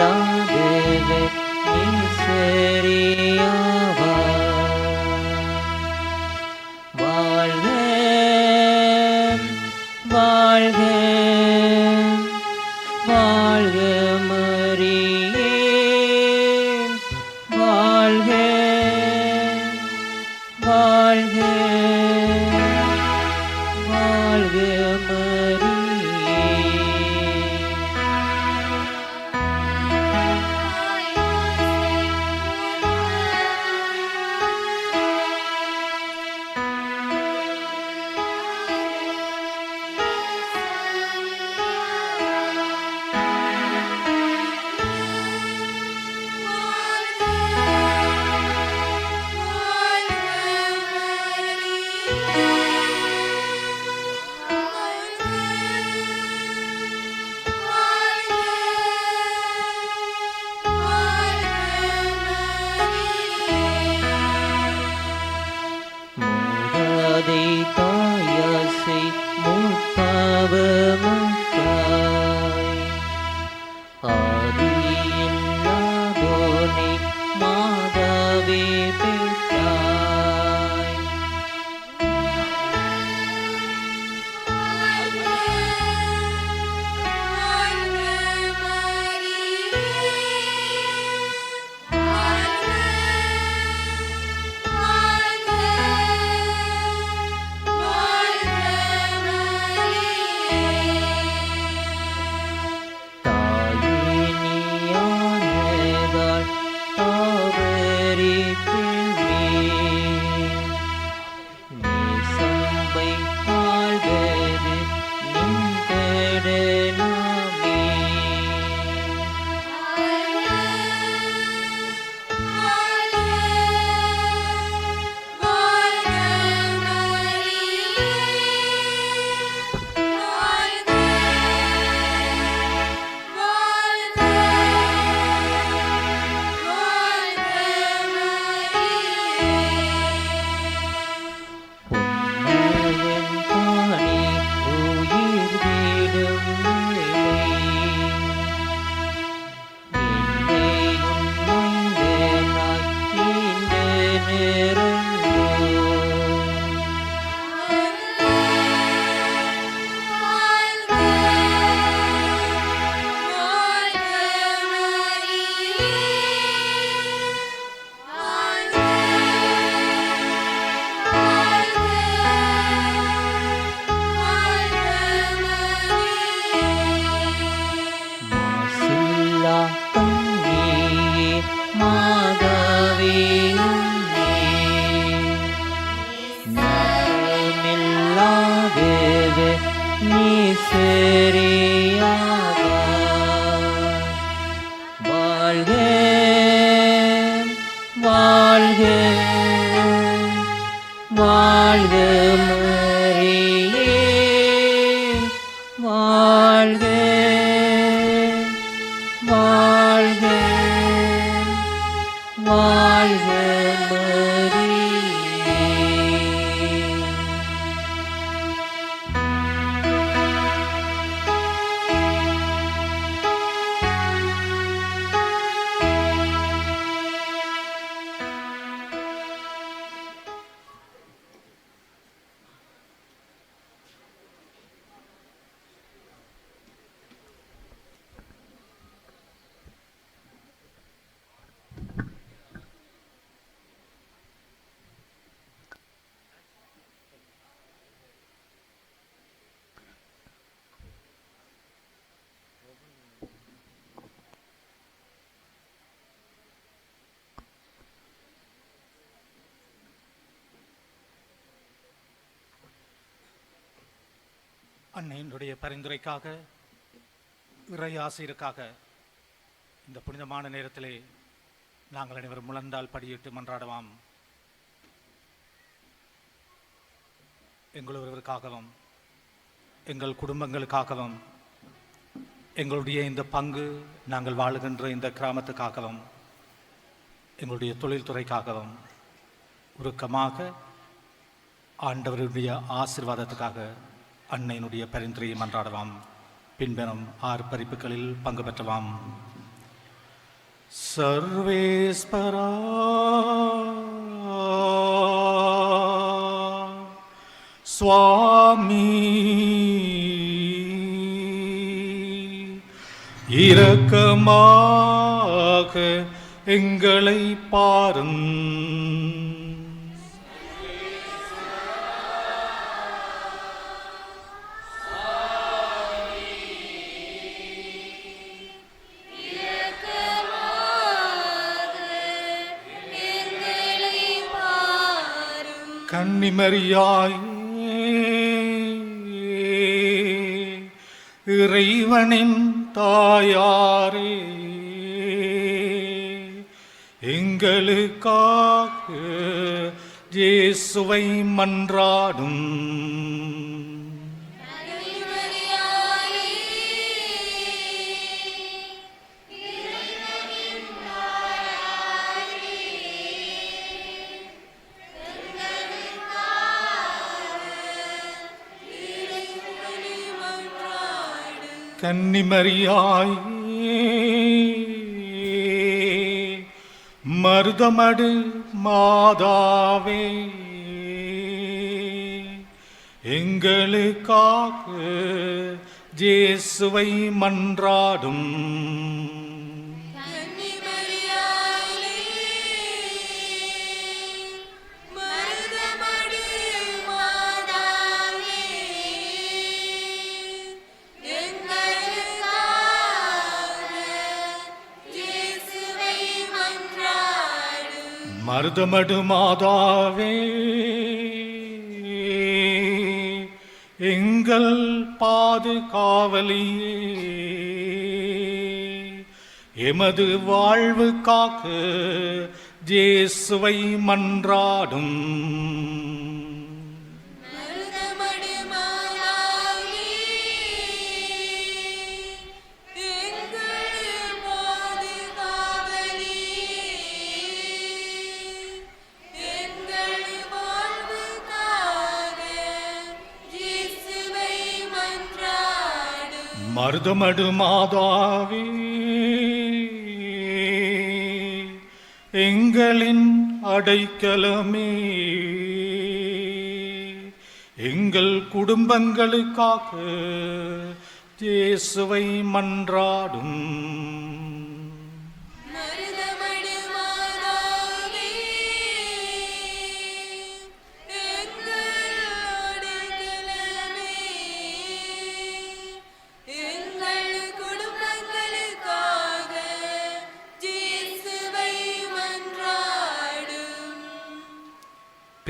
love debe மூதாதை தாயாசை முப்பாவமக்காய் வாழ்வு மரியே அன்னையினுடைய பரிந்துரைக்காக இறை ஆசிரியருக்காக இந்த புனிதமான நேரத்திலே நாங்கள் அனைவரும் முழந்தால் படியிட்டு மன்றாடுவாம். எங்கள் ஒருவருக்காகவும் எங்கள் குடும்பங்களுக்காகவும் எங்களுடைய இந்த பங்கு நாங்கள் வாழுகின்ற இந்த கிராமத்துக்காகவும் எங்களுடைய தொழில்துறைக்காகவும் உருக்கமாக ஆண்டவருடைய ஆசீர்வாதத்துக்காக அன்னையினுடைய பரிந்துரையை மன்றாடவாம். பின்பெறும் ஆறு பறிப்புகளில் பங்கு பெற்றவாம். சர்வேஸ்வரா சுவாமி இரக்கமாக எங்களை பாரும். கன்னிமரியாய் இறைவனின் தாயாரே எங்களுக்காக இயேசுவை மன்றாடும். கன்னிமரியாய். மருதமடு மாதாவே. எங்களுக்காக ஜேசுவை மன்றாடும். மருதமடு மாதாவே எங்கள் பாதுகாவலியே. எமது வாழ்வு காக்கு ஜேசுவை மன்றாடும். மருதமடு மாதாவே எங்களின் அடைக்கலமே. எங்கள் குடும்பங்களுக்காக தேசுவை மன்றாடும்.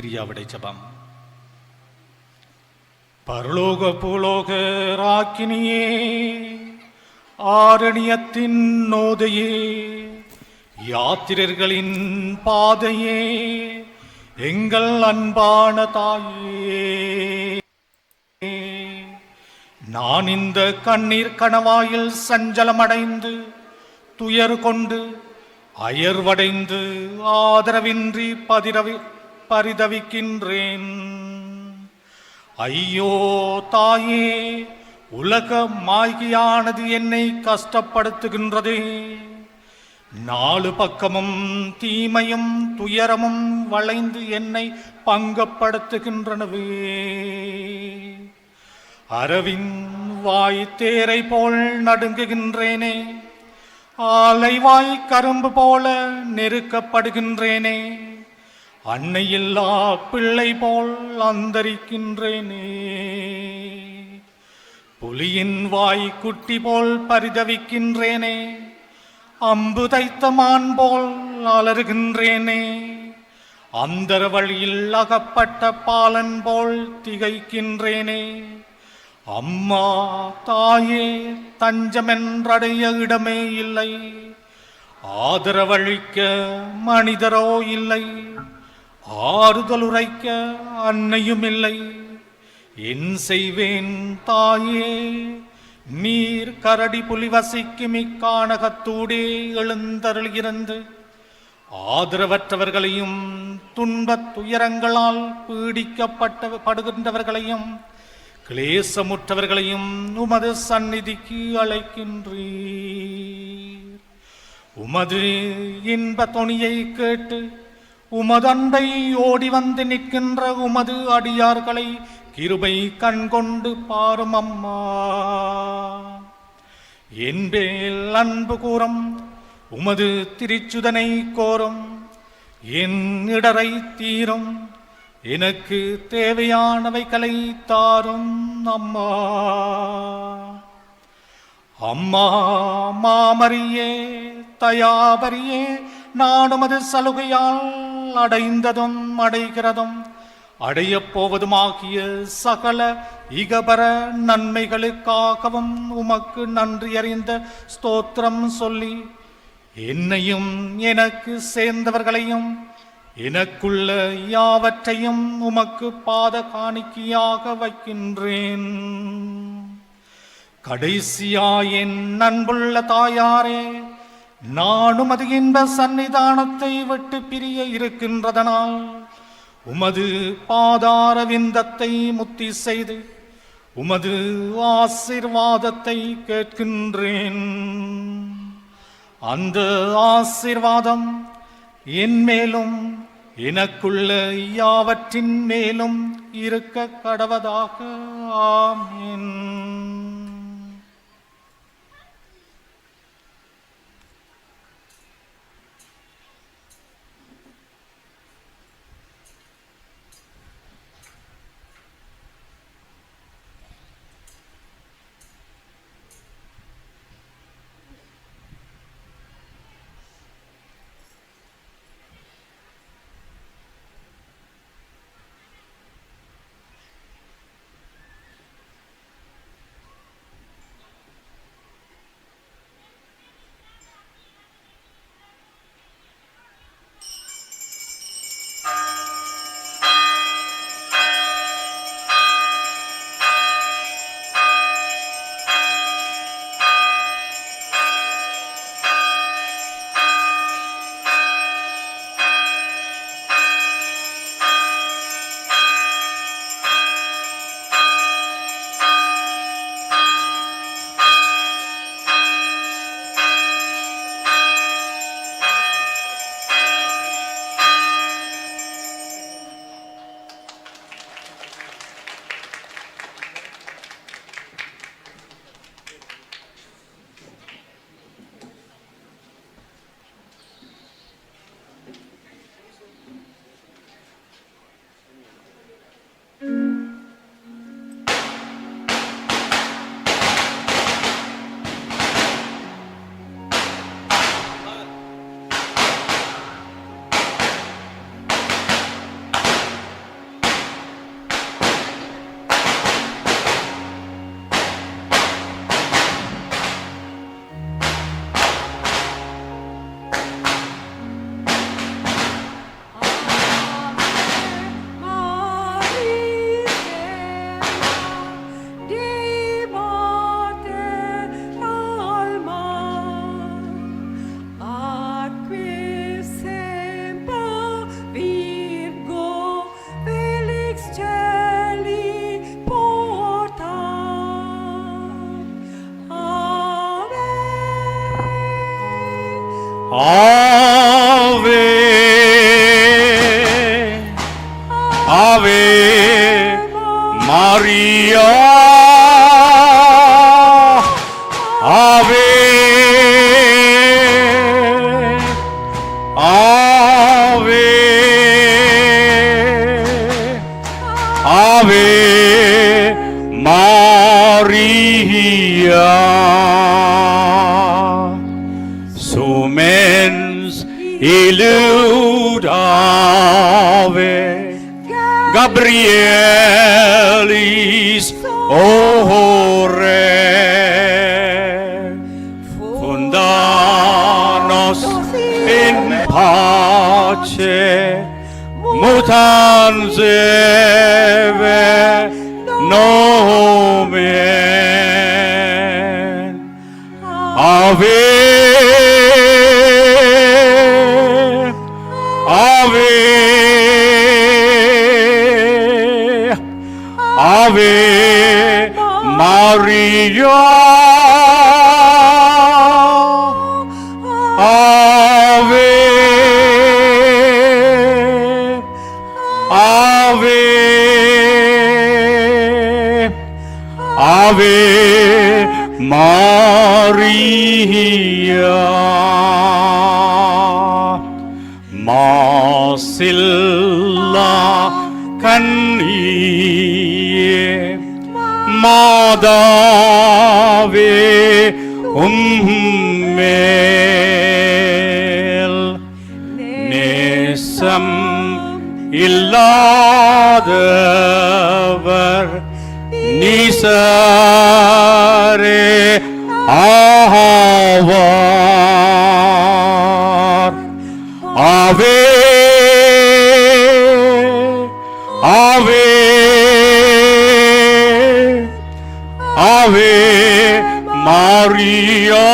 பிரியாவிடை ஜபம். பரலோக பூலோக ராக்கினியே ஆரணியத்தின் நோதையே யாத்திரர்களின் பாதையே எங்கள் அன்பான தாயே. நான் இந்த கண்ணீர் கணவாயில் சஞ்சலமடைந்து துயர் கொண்டு அயர்வடைந்து ஆதரவின்றி பதிரவி பரிதவிக்கின்றேன். ஐயோ தாயே உலக மாய்கியானது என்னை கஷ்டப்படுத்துகின்றதே. நாலு பக்கமும் தீமையும் துயரமும் வளைந்து என்னை பங்கப்படுத்துகின்றனவே. அரவின் வாய் தேரை போல் நடுங்குகின்றேனே ஆலைவாய் கரும்பு போல நெருக்கப்படுகின்றேனே. அன்னையில்லா பிள்ளை போல் அந்தரிக்கின்றேனே. புலியின் வாய் குட்டி போல் பரிதவிக்கின்றேனே. அம்பு தைத்த மான் போல் அலறுகின்றேனே. அந்தர வழியில் அகப்பட்ட பாலன் போல் திகைக்கின்றேனே. அம்மா தாயே தஞ்சமென்றடைய இடமே இல்லை. ஆதரவழிக்க மனிதரோ இல்லை. ஆறுதல் உரைக்க அன்னையும் இல்லை. என் செய்வேன் தாயே நீர் கரடி புலி வசிக்கும் இக்கானகத்தூடே எழுந்தருளிருந்து ஆதரவற்றவர்களையும் துன்பத் துயரங்களால் பீடிக்கப்பட்ட படுகின்றவர்களையும் கிளேசமுற்றவர்களையும் உமது சந்நிதிக்கு அழைக்கின்றீர். உமது இன்ப தொனியை கேட்டு உமதண்டை ஓடி வந்து நிற்கின்ற உமது அடியார்களை கிருபை கண்கொண்டு பாரும் அம்மா. என்பேல் அன்பு கூறும் உமது திருச்சுதனை கோரும். என் இடரை தீரும். எனக்கு தேவையானவைகளை தாரும் அம்மா. அம்மா மாமரியே தயாபரியே நானுமது சலுகையால் அடைந்ததும் அடைகிறதும் அடையப் போவதுமாகிய சகல இகபர நன்மைகளுக்காகவும் உமக்கு நன்றி அறிந்த ஸ்தோத்திரம் சொல்லி என்னையும் எனக்கு சேர்ந்தவர்களையும் எனக்குள்ள யாவற்றையும் உமக்கு பாத காணிக்கையாக வைக்கின்றேன். கடைசியா என் நண்புள்ள தாயாரே நானும் அது இன்ப சன்னிதானத்தை விட்டு பிரிய இருக்கின்றதனால் உமது பாதார விந்தத்தை முத்தி செய்து உமது ஆசிர்வாதத்தை கேட்கின்றேன். அந்த ஆசிர்வாதம் என் மேலும் எனக்குள்ள யாவற்றின் மேலும் இருக்க கடவதாக ஆமேன். Ave Maria. So men's elude Ave Gabrielis ore fundanos in pace mutans Ave, Ave, Ave María. Ave மாரியா மாசில்லா கண்ணியே மாதாவே உம்மேல் நேசம் இல்லாதவர் நீசரே ஆவே மாரியா